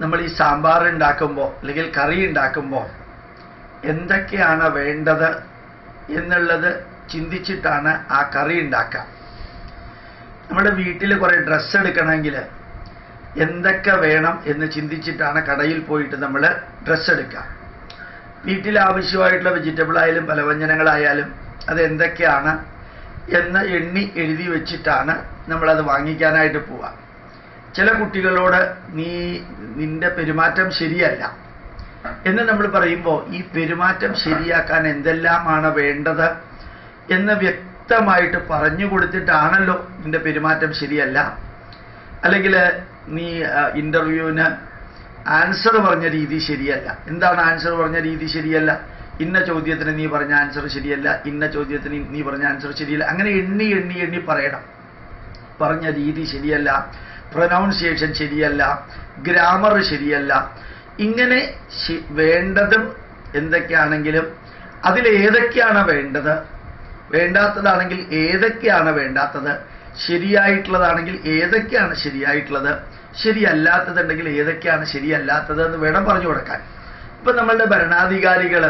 നമ്മൾ ഈ സാമ്പാർ ഉണ്ടാക്കുമ്പോൾ അല്ലെങ്കിൽ കറി ഉണ്ടാക്കുമ്പോൾ എന്തൊക്കെയാണ് വേണ്ടത് എന്നുള്ളത് ചിന്തിച്ചിട്ടാണ് ആ കറി ഉണ്ടാക്കുക. നമ്മുടെ വീട്ടിൽ കുറേ ഡ്രസ്സ് എടുക്കണമെങ്കിൽ എന്തൊക്കെ വേണം എന്ന് ചിന്തിച്ചിട്ടാണ് കടയിൽ പോയിട്ട് നമ്മൾ ഡ്രസ്സ് എടുക്കുക. വീട്ടിൽ ആവശ്യമായിട്ടുള്ള വെജിറ്റബിൾ ആയാലും പലവ്യഞ്ജനങ്ങളായാലും അത് എന്തൊക്കെയാണ് എന്ന് എണ്ണി എഴുതി വെച്ചിട്ടാണ് നമ്മളത് വാങ്ങിക്കാനായിട്ട് പോവുക. ചില കുട്ടികളോട് നീ നിന്റെ പെരുമാറ്റം ശരിയല്ല എന്ന് നമ്മൾ പറയുമ്പോൾ ഈ പെരുമാറ്റം ശരിയാക്കാൻ എന്തെല്ലാമാണ് വേണ്ടത് എന്ന് വ്യക്തമായിട്ട് പറഞ്ഞു കൊടുത്തിട്ടാണല്ലോ നിന്റെ പെരുമാറ്റം ശരിയല്ല. അല്ലെങ്കിൽ നീ ഇന്റർവ്യൂവിന് ആൻസർ പറഞ്ഞ രീതി ശരിയല്ല. എന്താണ് ആൻസർ പറഞ്ഞ രീതി ശരിയല്ല? ഇന്ന ചോദ്യത്തിന് നീ പറഞ്ഞ ആൻസർ ശരിയല്ല. ഇന്ന ചോദ്യത്തിന് നീ പറഞ്ഞ ആൻസർ ശരിയല്ല. അങ്ങനെ എണ്ണി എണ്ണി എണ്ണി പറയണം. പറഞ്ഞ രീതി ശരിയല്ല. പ്രൊനൗൺസിയേഷൻ ശരിയല്ല ഗ്രാമർ ശരിയല്ല. ഇങ്ങനെ വേണ്ടതും എന്തൊക്കെയാണെങ്കിലും അതിൽ ഏതൊക്കെയാണ് വേണ്ടത്? വേണ്ടാത്തതാണെങ്കിൽ ഏതൊക്കെയാണ് വേണ്ടാത്തത്? ശരിയായിട്ടുള്ളതാണെങ്കിൽ ഏതൊക്കെയാണ് ശരിയായിട്ടുള്ളത്? ശരിയല്ലാത്തതുണ്ടെങ്കിൽ ഏതൊക്കെയാണ് ശരിയല്ലാത്തത് എന്ന് വേണം പറഞ്ഞു കൊടുക്കാൻ. ഇപ്പൊ നമ്മളുടെ ഭരണാധികാരികൾ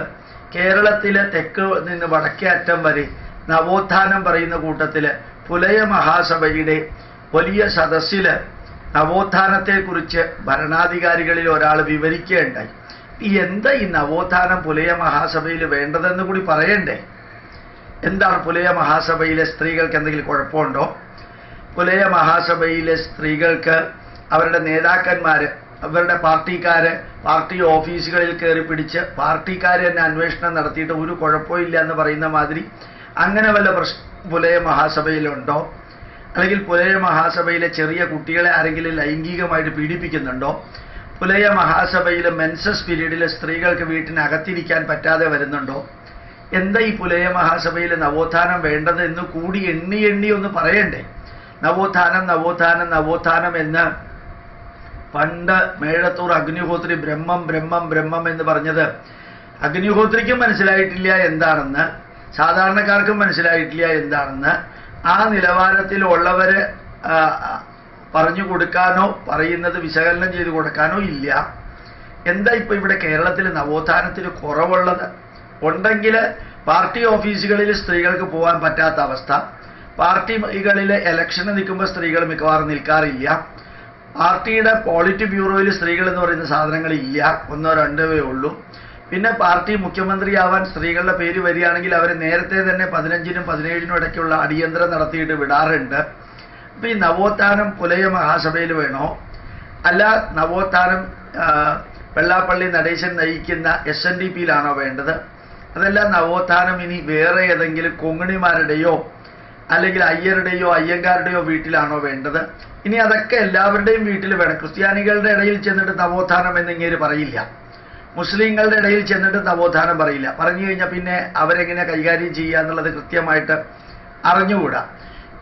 കേരളത്തിലെ തെക്ക് നിന്ന് വടക്കേ അറ്റം വരെ നവോത്ഥാനം പറയുന്ന കൂട്ടത്തിൽ പുലയ മഹാസഭയുടെ വലിയ സദസ്സിൽ നവോത്ഥാനത്തെക്കുറിച്ച് ഭരണാധികാരികളിൽ ഒരാൾ വിവരിക്കുകയുണ്ടായി എന്താ ഈ നവോത്ഥാനം പുലയ മഹാസഭയിൽ വേണ്ടതെന്ന് കൂടി പറയണ്ടേ? എന്താണ് പുലയ മഹാസഭയിലെ സ്ത്രീകൾക്ക് എന്തെങ്കിലും കുഴപ്പമുണ്ടോ? പുലയ മഹാസഭയിലെ സ്ത്രീകൾക്ക് അവരുടെ നേതാക്കന്മാര് അവരുടെ പാർട്ടിക്കാര് പാർട്ടി ഓഫീസുകളിൽ കയറി പിടിച്ച് പാർട്ടിക്കാർ തന്നെ അന്വേഷണം നടത്തിയിട്ട് ഒരു കുഴപ്പമില്ല എന്ന് പറയുന്ന മാതിരി അങ്ങനെ വല്ല പ്രശ്ന പുലയ മഹാസഭയിലുണ്ടോ? അല്ലെങ്കിൽ പുലയ മഹാസഭയിലെ ചെറിയ കുട്ടികളെ ആരെങ്കിലും ലൈംഗികമായിട്ട് പീഡിപ്പിക്കുന്നുണ്ടോ? പുലയ മഹാസഭയിലെ മെൻസസ് പീരീഡിലെ സ്ത്രീകൾക്ക് വീട്ടിനകത്തിരിക്കാൻ പറ്റാതെ വരുന്നുണ്ടോ? എന്താ ഈ പുലയ മഹാസഭയിലെ നവോത്ഥാനം വേണ്ടത് എന്ന് കൂടി എണ്ണി എണ്ണി ഒന്ന് പറയണ്ടേ? നവോത്ഥാനം നവോത്ഥാനം നവോത്ഥാനം എന്ന് പണ്ട് മേഴത്തൂർ അഗ്നിഹോത്രി ബ്രഹ്മം ബ്രഹ്മം ബ്രഹ്മം എന്ന് പറഞ്ഞത് അഗ്നിഹോത്രിക്കും മനസ്സിലായിട്ടില്ല എന്താണെന്ന് സാധാരണക്കാർക്കും മനസ്സിലായിട്ടില്ല എന്താണെന്ന് ആ നിലവാരത്തിലുള്ളവര് ഉള്ളവരെ പറഞ്ഞു കൊടുക്കാനോ പറയുന്നത് വിശകലനം ചെയ്ത് കൊടുക്കാനോ ഇല്ല. എന്താ ഇപ്പൊ ഇവിടെ കേരളത്തിൽ നവോത്ഥാനത്തിന് കുറവുള്ളത്? ഉണ്ടെങ്കിൽ പാർട്ടി ഓഫീസുകളിൽ സ്ത്രീകൾക്ക് പോകാൻ പറ്റാത്ത അവസ്ഥ. പാർട്ടികളിൽ ഇലക്ഷന് നിൽക്കുമ്പോൾ സ്ത്രീകൾ മിക്കവാറും നിൽക്കാറില്ല. പാർട്ടിയുടെ പോളിറ്റ് ബ്യൂറോയിൽ സ്ത്രീകൾ എന്ന് പറയുന്ന സാധനങ്ങൾ ഇല്ല ഒന്നോ രണ്ടോ ഉള്ളൂ. പിന്നെ പാർട്ടി മുഖ്യമന്ത്രിയാവാൻ സ്ത്രീകളുടെ പേര് വരികയാണെങ്കിൽ അവർ നേരത്തെ തന്നെ പതിനഞ്ചിനും പതിനേഴിനും ഇടയ്ക്കുള്ള അടിയന്തരം നടത്തിയിട്ട് വിടാറുണ്ട്. അപ്പൊ ഈ നവോത്ഥാനം പുലയ മഹാസഭയിൽ വേണോ? അല്ല നവോത്ഥാനം വെള്ളാപ്പള്ളി നടേശൻ നയിക്കുന്ന എസ് എൻ ഡി പിയിലാണോ വേണ്ടത്? അതല്ല നവോത്ഥാനം ഇനി വേറെ ഏതെങ്കിലും കൊങ്ങിണിമാരുടെയോ അല്ലെങ്കിൽ അയ്യരുടെയോ അയ്യങ്കാരുടെയോ വീട്ടിലാണോ വേണ്ടത്? ഇനി അതൊക്കെ എല്ലാവരുടെയും വീട്ടിൽ വേണം. ക്രിസ്ത്യാനികളുടെ ഇടയിൽ ചെന്നിട്ട് നവോത്ഥാനം എന്നിങ്ങനെ പറയില്ല. മുസ്ലിങ്ങളുടെ ഇടയിൽ ചെന്നിട്ട് നവോത്ഥാനം പറയില്ല. പറഞ്ഞു കഴിഞ്ഞാൽ പിന്നെ അവരെങ്ങനെ കൈകാര്യം ചെയ്യുക എന്നുള്ളത് കൃത്യമായിട്ട് അറിഞ്ഞുകൂടാ.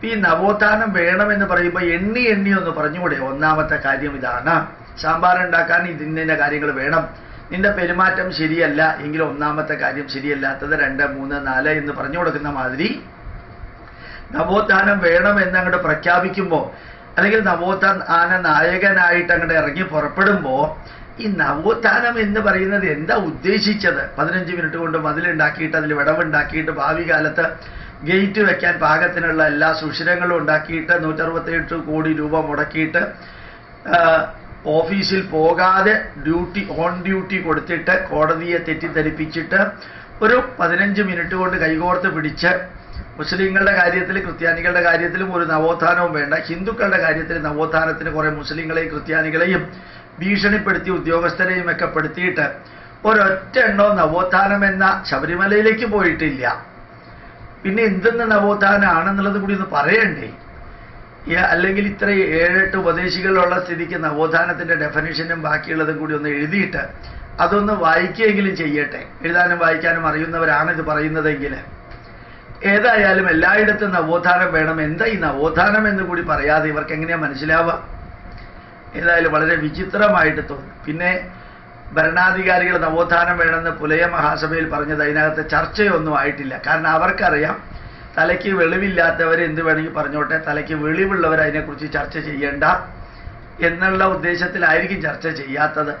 ഈ നവോത്ഥാനം വേണമെന്ന് പറയുമ്പോൾ എണ്ണി എണ്ണി ഒന്ന് പറഞ്ഞുകൂടെ. ഒന്നാമത്തെ കാര്യം ഇതാണ്. സാമ്പാർ ഉണ്ടാക്കാൻ ഇതിന്റെ കാര്യങ്ങൾ വേണം. നിന്റെ പെരുമാറ്റം ശരിയല്ല എങ്കിൽ ഒന്നാമത്തെ കാര്യം ശരിയല്ലാത്തത് രണ്ട് മൂന്ന് നാല് എന്ന് പറഞ്ഞു കൊടുക്കുന്ന മാതിരി നവോത്ഥാനം വേണമെന്ന് അങ്ങോട്ട് പ്രഖ്യാപിക്കുമ്പോൾ അല്ലെങ്കിൽ നവോത്ഥാന നായകനായിട്ട് അങ്ങോട്ട് ഇറങ്ങി പുറപ്പെടുമ്പോൾ ഈ നവോത്ഥാനം എന്ന് പറയുന്നത് എന്താ ഉദ്ദേശിച്ചത്? പതിനഞ്ച് മിനിറ്റ് കൊണ്ട് മതിലുണ്ടാക്കിയിട്ട് അതിൽ വിടവുണ്ടാക്കിയിട്ട് ഭാവി കാലത്ത് ഗേറ്റ് വെക്കാൻ പാകത്തിനുള്ള എല്ലാ സുഷിരങ്ങളും ഉണ്ടാക്കിയിട്ട് നൂറ്ററുപത്തിയെട്ട് കോടി രൂപ മുടക്കിയിട്ട് ഓഫീസിൽ പോകാതെ ഡ്യൂട്ടി ഓൺ ഡ്യൂട്ടി കൊടുത്തിട്ട് കോടതിയെ തെറ്റിദ്ധരിപ്പിച്ചിട്ട് ഒരു പതിനഞ്ച് മിനിറ്റ് കൊണ്ട് കൈകോർത്ത് പിടിച്ച് മുസ്ലിങ്ങളുടെ കാര്യത്തിൽ ക്രിസ്ത്യാനികളുടെ കാര്യത്തിലും ഒരു നവോത്ഥാനവും വേണ്ട. ഹിന്ദുക്കളുടെ കാര്യത്തിൽ നവോത്ഥാനത്തിന് കുറേ മുസ്ലിങ്ങളെയും ക്രിസ്ത്യാനികളെയും ഭീഷണിപ്പെടുത്തി ഉദ്യോഗസ്ഥരെയും ഒക്കെ പെടുത്തിയിട്ട് ഒരൊറ്റ എണ്ണോ നവോത്ഥാനം എന്ന ശബരിമലയിലേക്ക് പോയിട്ടില്ല. പിന്നെ എന്തെന്ന് നവോത്ഥാനം ആണെന്നുള്ളത് കൂടി ഒന്ന് പറയണ്ടേ? അല്ലെങ്കിൽ ഇത്ര ഏഴെട്ട് ഉപദേശികളുള്ള സ്ഥിതിക്ക് നവോത്ഥാനത്തിന്റെ ഡെഫനേഷനും ബാക്കിയുള്ളതും കൂടി ഒന്ന് എഴുതിയിട്ട് അതൊന്ന് വായിക്കുകയെങ്കിലും ചെയ്യട്ടെ. എഴുതാനും വായിക്കാനും അറിയുന്നവരാണ് ഇത് പറയുന്നതെങ്കിൽ. ഏതായാലും എല്ലായിടത്തും നവോത്ഥാനം വേണം. എന്താ ഈ നവോത്ഥാനം എന്ന് കൂടി പറയാതെ ഇവർക്ക് എങ്ങനെയാ മനസ്സിലാവുക? ഏതായാലും വളരെ വിചിത്രമായിട്ട് തോന്നി. പിന്നെ ഭരണാധികാരികൾ നവോത്ഥാനം വേണമെന്ന് പുലയ മഹാസഭയിൽ പറഞ്ഞത് അതിനകത്ത് ചർച്ചയൊന്നും ആയിട്ടില്ല. കാരണം അവർക്കറിയാം തലയ്ക്ക് വെളിവില്ലാത്തവർ എന്ത് വേണമെങ്കിൽ പറഞ്ഞോട്ടെ തലയ്ക്ക് വെളിവുള്ളവർ അതിനെക്കുറിച്ച് ചർച്ച ചെയ്യേണ്ട എന്നുള്ള ഉദ്ദേശത്തിലായിരിക്കും ചർച്ച ചെയ്യാത്തത്.